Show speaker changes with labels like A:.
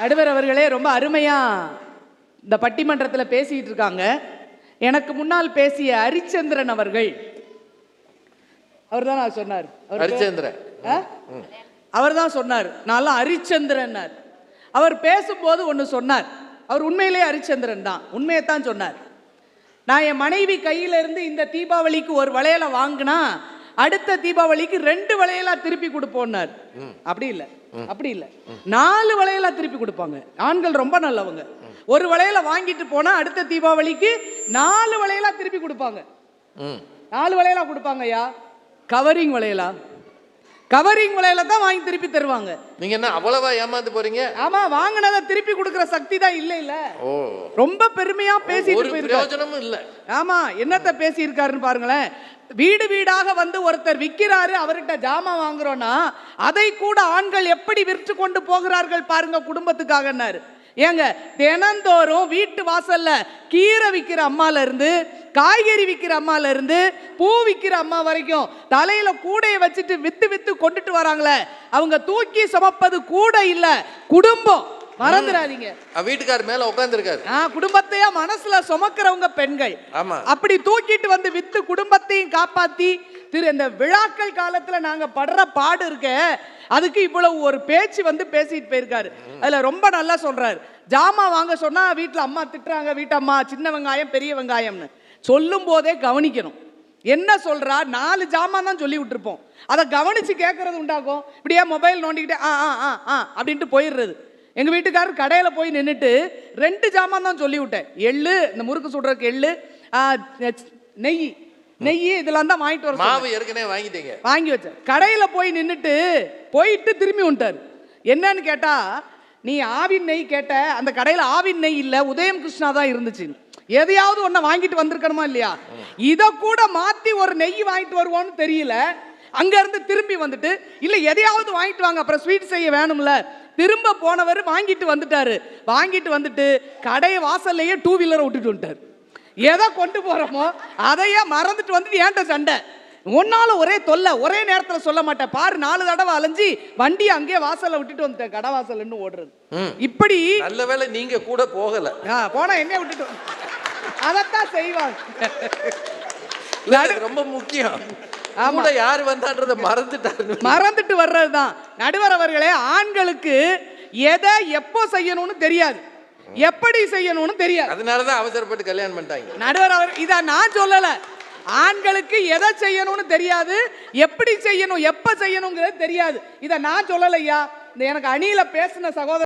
A: நடுவர் அவர்களே ரொம்ப அருமையா இந்த பட்டிமன்றத்தில் பேசிட்டு இருக்காங்க. எனக்கு முன்னால் பேசிய ஹரிச்சந்திரன் அவர்கள். அவர் தான் சொன்னார்.
B: ஹரிச்சந்திரன்
A: அவர் தான் சொன்னார். நான்லாம் ஹரிச்சந்திரன் அவர் பேசும்போது ஒன்று சொன்னார். அவர் உண்மையிலேயே ஹரிச்சந்திரன் தான். உண்மையை தான் சொன்னார். நான் என் மனைவி கையில இருந்து இந்த தீபாவளிக்கு ஒரு வளையலை வாங்கினா அடுத்த தீபாவளிக்கு ரெண்டு வளையலா திருப்பி கொடுப்போம்னார் அப்படி இல்லை. அப்படி இல்லை. நாலு வளையலா திருப்பி கொடுப்பாங்க. ஆண்கள் ரொம்ப நல்லவங்க. ஒரு வளையலை வாங்கிட்டு போனா அடுத்த தீபாவளிக்கு நாலு வளையலா திருப்பி கொடுப்பாங்க. நாலு வளையலா கொடுப்பாங்க ஐயா கவரிங் வளையலா. கவரிங் வளையல தான் வாங்கி திருப்பி தருவாங்க.
B: நீங்க என்ன அவ்வளவா ஏமாந்து போறீங்க?
A: ஆமா வாங்கினதை திருப்பி கொடுக்கிற சக்தி தான் இல்ல இல்ல.
B: ஓ.
A: ரொம்ப பெருமையா பேசிட்டு போயிருக்காரு.
B: இல்ல.
A: ஆமா என்னத்த பேசியிருக்காருன்னு பாருங்களேன். வீடு வீடாக வந்து ஒருத்தர் விற்கிறாரு அவர்கிட்ட ஜாமான் வாங்குறோம்னா அதை கூட ஆண்கள் எப்படி விற்று கொண்டு போகிறார்கள் பாருங்க குடும்பத்துக்காகன்னாரு. ஏங்க தினந்தோறும் வீட்டு வாசல்ல கீரை விற்கிற அம்மால இருந்து காய்கறி விற்கிற அம்மால இருந்து பூ விற்கிற அம்மா வரைக்கும் தலையில கூடையை வச்சுட்டு வித்து வித்து கொண்டுட்டு வராங்களே. அவங்க தூக்கி சுமப்பது கூட இல்ல. குடும்பம். மறந்துடாதீங்க.
B: வீட்டுக்கார் மேல உட்கார்ந்துருக்காரு
A: குடும்பத்தையே மனசுல சுமக்கிறவங்க பெண்கள்.
B: ஆமா.
A: அப்படி தூக்கிட்டு வந்து வித்து குடும்பத்தையும் காப்பாத்தி திரு இந்த விழாக்கள் காலத்துல நாங்க படுற பாடு இருக்க அதுக்கு இவ்வளவு ஒரு பேச்சு வந்து பேசிட்டு போயிருக்காரு. அதுல ரொம்ப நல்லா சொல்றாரு. ஜாமா வாங்க சொன்னா வீட்டுல அம்மா திட்டுறாங்க வீட்டு அம்மா சின்ன வெங்காயம் பெரிய வெங்காயம்னு. சொல்லும் போதே கவனிக்கணும். என்ன சொல்றா? நாலு ஜாமான் தான் சொல்லி விட்டுருப்போம். அதை கவனிச்சு கேட்கறது உண்டாகும். இப்படியே மொபைல் நோண்டிக்கிட்டே ஆ ஆ ஆ ஆ அப்படின்ட்டு போயிடுறது. எங்க வீட்டுக்காரர் கடையில போய் நின்றுட்டு ரெண்டு ஜாமான் தான் சொல்லி விட்டேன். எள்ளு இந்த முறுக்கு சுடுறதுக்கு எள்ளு நெய் நெய் இதெல்லாம் தான் வாங்கிட்டு வர.
B: மாவு ஏற்கனவே வாங்கிட்டீங்க.
A: வாங்கி வச்சேன். கடையில் போய் நின்றுட்டு போயிட்டு திரும்பி வந்துட்டார். என்னன்னு கேட்டா நீ ஆவின் நெய் கேட்ட அந்த கடையில் ஆவின் நெய் இல்லை உதயம் கிருஷ்ணா தான் இருந்துச்சு எதையாவது ஒன்றை வாங்கிட்டு வந்திருக்கணுமா இல்லையா? இதை கூட மாற்றி ஒரு நெய் வாங்கிட்டு வருவோன்னு தெரியல. அங்கேருந்து திரும்பி வந்துட்டு இல்லை எதையாவது வாங்கிட்டு வாங்க அப்புறம் ஸ்வீட் செய்ய வேணும்ல. திரும்ப போனவர் வாங்கிட்டு வந்துட்டாரு. வாங்கிட்டு வந்துட்டு கடை வாசல்லையே டூ வீலரை விட்டுட்டு வந்துட்டார். எதை கொண்டு போறோமோ அதையே மறந்துட்டு வந்துட்டு ஏன்ட்ட சண்டை? ஒன்னால ஒரே தொல்லை ஒரே நேரத்துல சொல்ல மாட்டேன். பாரு நாலு தடவை அலைஞ்சி வண்டி அங்கேயே வாசல்ல விட்டுட்டு வந்துட்டேன் கடை வாசல்னு ஓடுறது. இப்படி
B: நல்ல வேளை நீங்க கூட போகல.
A: போனா என்ன விட்டுட்டு அதைத்தான் செய்வாங்க.
B: ரொம்ப முக்கியம்.
A: ஆமா.
B: கூட யார் வந்தான்றத மறந்துட்டாரு
A: மறந்துட்டு வர்றதுதான். நடுவர் அவர்களே ஆண்களுக்கு எதை எப்போ செய்யணும்னு தெரியாது. எப்படி செய்யணும்னு தெரியாது.
B: அதனாலதான் அவசரப்பட்டு கல்யாணம் பண்ணிட்டாங்க.
A: நடுவர் அவர் இதை நான் சொல்லல. ஆண்களுக்கு எதை செய்யணும்னு தெரியாது எப்படி செய்யணும் எப்ப செய்யணுங்கிறது தெரியாது. இதை நான் சொல்லலையா? இந்த எனக்கு அணியில பேசின சகோதரர்